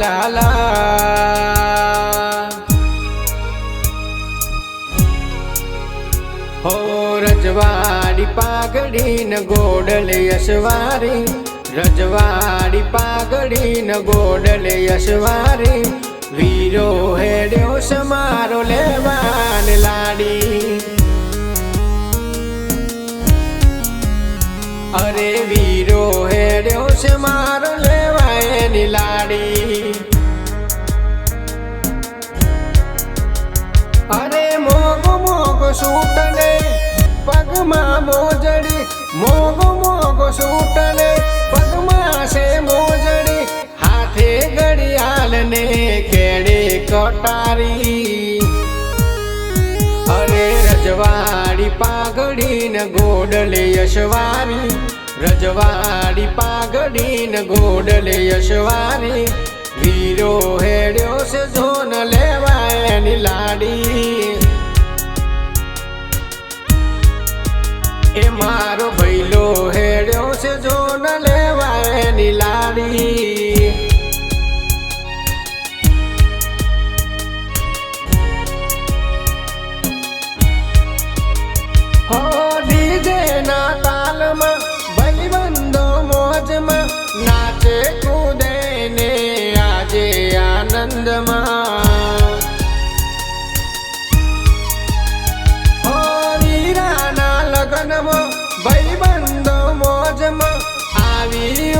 la la હો રજવાડી પાઘડી ન ગોડલે યશવારી રજવાડી પાઘડી ન ગોડલે યશવારી વીરો હેડ્યો સમારો લેવાન લાડી અરે વીરો હેડ્યો સમારો લે એની લાડી અરે મોગ મોગ સૂટ ને પગમાં મોજડી. મોગ મોગ સૂટ ને પગમાં છે મોજડી. હાથે ઘડિયાળ ને કેડે કટારી. અરે રજવાડી પાઘડી ન ગોડલે યશવારી. રજવાડી પાઘડી ન ગોડલે યશવારી. વીરો હેડ્યો છે ઝોન લેવા એની લાડી. એ મારો ભૈલો હેડ્યો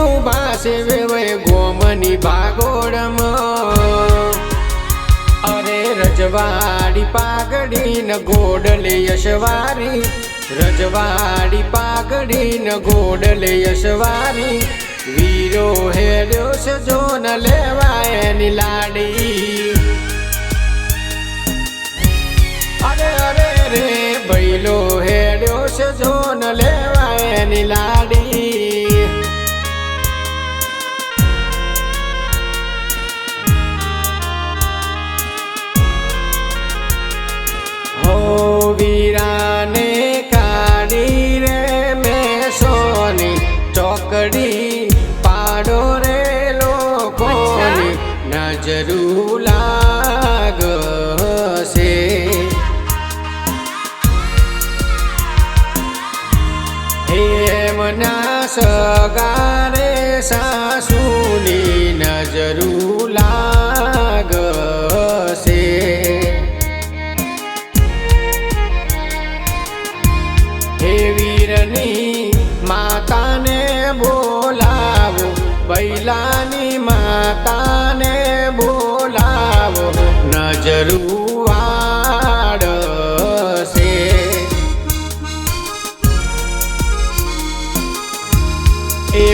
ઊભા છે વેવાય ગોમની ભાગોળમાં. અરે રજવાડી પાઘડી ન ગોડલે યશવારી, રજવાડી પાઘડી ન ગોડલે યશવારી. વીરો હેડ્યો છે જો ન લેવાય એની લાડી. અરે અરે રે બૈલો હેડ્યો છે જો ન લેવાય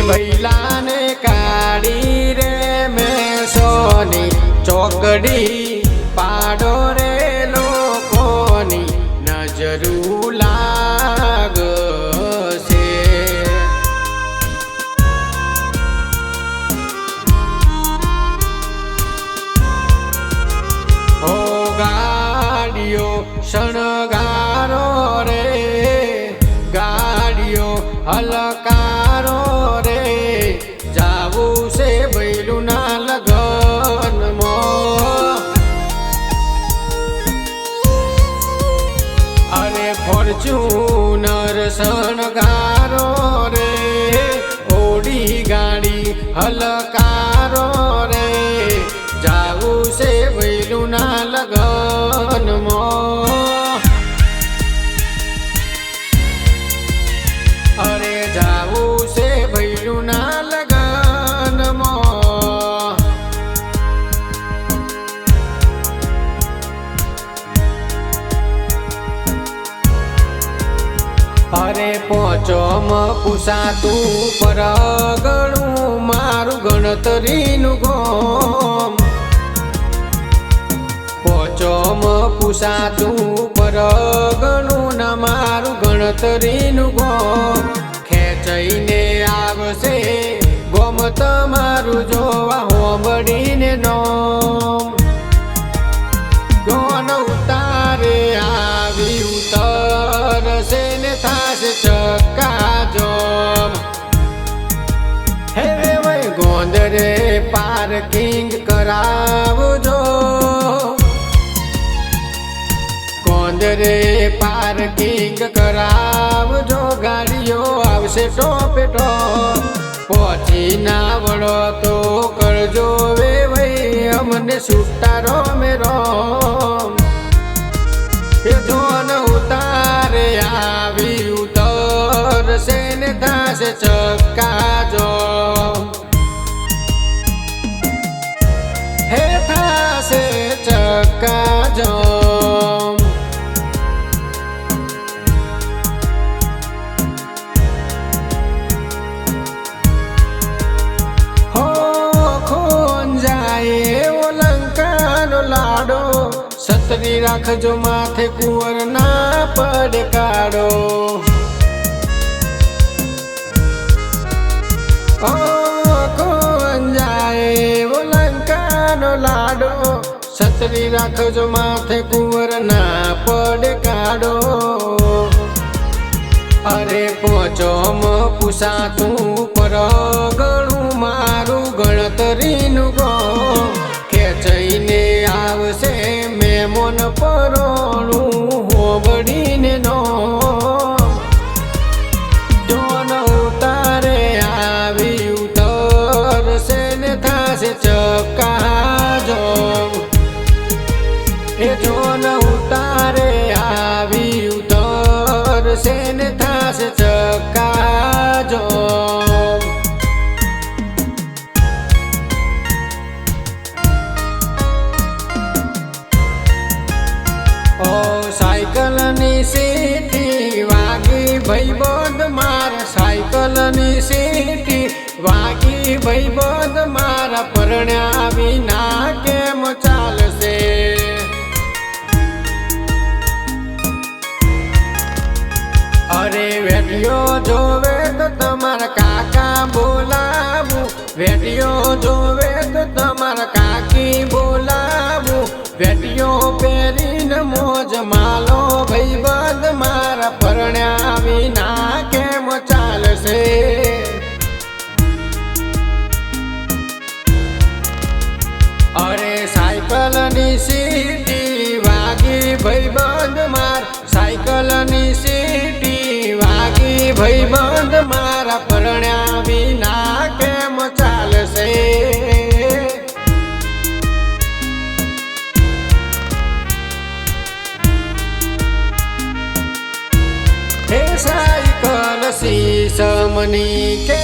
એ બૈલાને કાઢી રે મેં સોની ચોકડી પાડો રે લોકોની નજરું ગાડીઓ શણગારો Hello, guys. અરે પોચોમ પૂસાતું પરગણું મારું ગણતરીનું ગોમ. પોચોમ પૂસાતું પરગણું ના મારું ગણતરીનું ગોમ. ખેંચાઈને આવશે ગોમ તમારું જોવા આવશે પેટો? પહોંચી ના વળો તો કરજો વે ભાઈ, અમને સુટારો મેરો. એ જોન ઉતારે આવી ઉતરશે ને થાશે ચક્કા જો સતરી રાખજો, માથે કુંવર ના પડ કાઢો ઓ કોણ જાય એવો લંકાનો લાડો. સતરી રાખજો, માથે કુંવર ના પડ કાઢો અરે પોચોમ પૂસાતું પર ગણું મારું ગણતરીનું ગો. ખેંચાઈને આવશે મેમોન પરોણું પરણ્યા વિના કેમ ચાલશે? અરે વેટિયો જોવે તો તમારા કાકા બોલાવું. વેટિયો જોવે તો તમારા કાકી બોલાવું. વેટિયો પહેરીને મોજ માલો, ભાઈબંધ મારા પરણ્યા વિના કેમ ચાલશે? ભાઈબંધ મારા પરણ્યા વિના કેમ ચાલશે? હે સાયકલ સીસમની કેવાય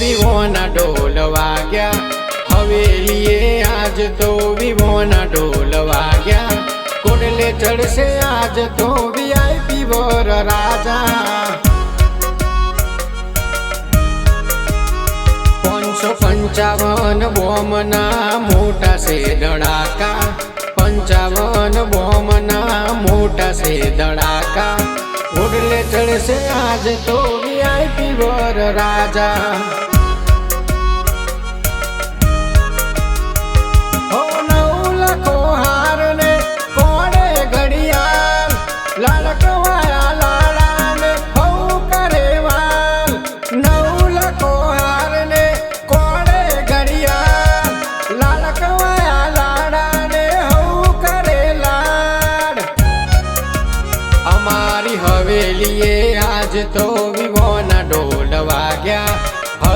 વિવોના ઢોલ વાગ્યા હવેલીએ આજ તો વિવોના ઢોલ વાગ્યા કોડલે ચડશે આજ તો વીઆઈપી વર રાજા પાંચસો પંચાવન બોમના મોટા છે દડાકા પંચાવન બોમના મોટા છે દડાકા ઉડલે ચડશે આજ તો વીઆઈપી વર રાજા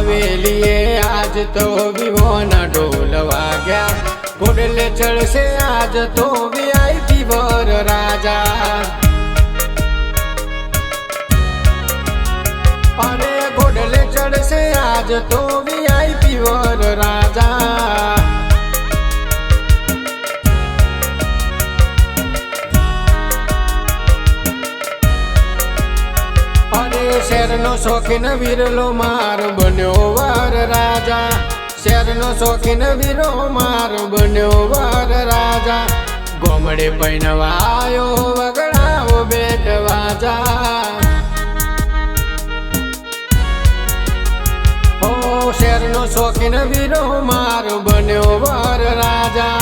હવેલીએ આજ તો વિવોના ઢોલ વાગ્યા. ગોડલે ચડશે આજ તો વીઆઈપી વર રાજા. અરે ગોડલે ચડશે આજ તો વીઆઈપી વર રાજા. શેરનો શોખીન વિરલો માર બન્યો વર રાજા. શેરનો શોખીન વીરો માર બન્યો વર રાજા. ગોમડે પૈણવાયો વગડાવો બેટ વાજા. ઓ શેરનો શોખીન વીરો માર બન્યો વર રાજા.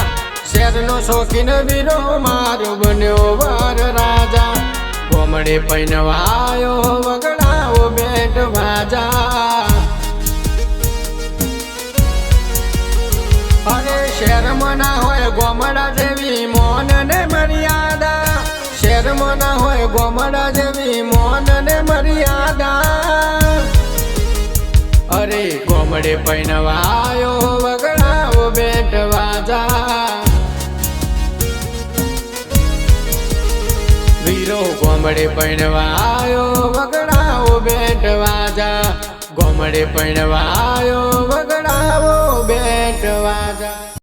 શેરનો શોખીન વીરો માર બન્યો વર રાજા. ગોમડે પૈનવાયો વગડાવો બેટ વાજા. અરે શહેરમાં ના હોય ગોમડા જેવી મોન ને મર્યાદા. શહેરમાં ના હોય ગોમડા જેવી મોન ને મર્યાદા. અરે ગોમડે પૈનવાયો વગડાવો બેટ વાજા. ગોમડે પૈણવાયો વગડાવો બેટ વાજા ગોમડે પૈણવાયો વગડાવો બેટ વાજા